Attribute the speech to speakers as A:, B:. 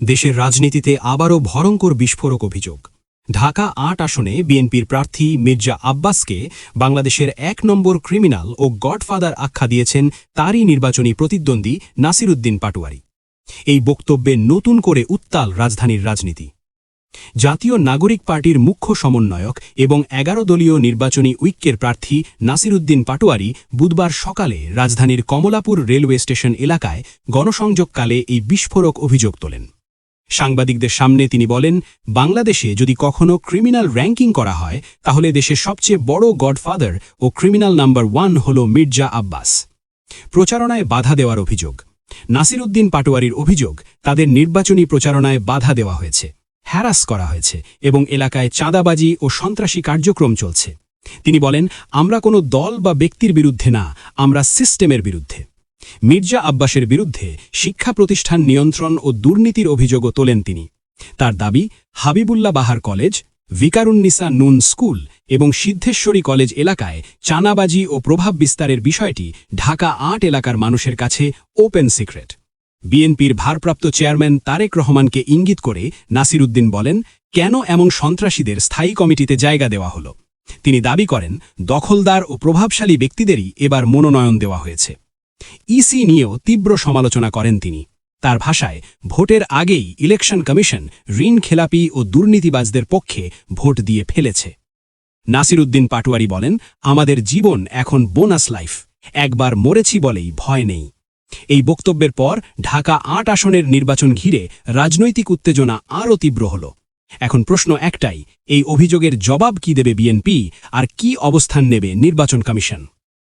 A: দেশের রাজনীতিতে আবারও ভয়ঙ্কর বিস্ফোরক অভিযোগ। ঢাকা আট আসনে বিএনপির প্রার্থী মির্জা আব্বাসকে বাংলাদেশের এক নম্বর ক্রিমিনাল ও গডফাদার আখ্যা দিয়েছেন তারই নির্বাচনী প্রতিদ্বন্দ্বী নাসিরুদ্দিন পাটোয়ারি। এই বক্তব্যে নতুন করে উত্তাল রাজধানীর রাজনীতি। জাতীয় নাগরিক পার্টির মুখ্য সমন্বয়ক এবং এগারো দলীয় নির্বাচনী ঐক্যের প্রার্থী নাসিরুদ্দিন পাটোয়ারি বুধবার সকালে রাজধানীর কমলাপুর রেলওয়ে স্টেশন এলাকায় গণসংযোগকালে এই বিস্ফোরক অভিযোগ তোলেন। সাংবাদিকদের সামনে তিনি বলেন, বাংলাদেশে যদি কখনো ক্রিমিনাল র্যাঙ্কিং করা হয়, তাহলে দেশের সবচেয়ে বড় গডফাদার ও ক্রিমিনাল নাম্বার ওয়ান হল মির্জা আব্বাস। প্রচারণায় বাধা দেওয়ার অভিযোগ। নাসিরুদ্দিন পাটোয়ারির অভিযোগ, তাদের নির্বাচনী প্রচারণায় বাধা দেওয়া হয়েছে, হ্যারাস করা হয়েছে এবং এলাকায় চাঁদাবাজি ও সন্ত্রাসী কার্যক্রম চলছে। তিনি বলেন, আমরা কোনো দল বা ব্যক্তির বিরুদ্ধে না, আমরা সিস্টেমের বিরুদ্ধে। মির্জা আব্বাসের বিরুদ্ধে শিক্ষা প্রতিষ্ঠান নিয়ন্ত্রণ ও দুর্নীতির অভিযোগও তোলেন তিনি। তার দাবি, হাবিবুল্লাহ বাহার কলেজ, ভিকারুন্নিসা নুন স্কুল এবং সিদ্ধেশ্বরী কলেজ এলাকায় চানাবাজি ও প্রভাব বিস্তারের বিষয়টি ঢাকা আট এলাকার মানুষের কাছে ওপেন সিক্রেট। বিএনপির ভারপ্রাপ্ত চেয়ারম্যান তারেক রহমানকে ইঙ্গিত করে নাসির উদ্দিন বলেন, কেন এমন সন্ত্রাসীদের স্থায়ী কমিটিতে জায়গা দেওয়া হল? তিনি দাবি করেন, দখলদার ও প্রভাবশালী ব্যক্তিদেরই এবার মনোনয়ন দেওয়া হয়েছে। ইসি নিয়েও তীব্র সমালোচনা করেন তিনি। তার ভাষায়, ভোটের আগেই ইলেকশন কমিশন ঋণ খেলাপি ও দুর্নীতিবাজদের পক্ষে ভোট দিয়ে ফেলেছে। নাসিরুদ্দিন পাটোয়ারি বলেন, আমাদের জীবন এখন বোনাস লাইফ। একবার মরেছি বলেই ভয় নেই। এই বক্তব্যের পর ঢাকা আট আসনের নির্বাচন ঘিরে রাজনৈতিক উত্তেজনা আরও তীব্র হল। এখন প্রশ্ন একটাই, এই অভিযোগের জবাব কি দেবে বিএনপি আর কি অবস্থান নেবে নির্বাচন কমিশন?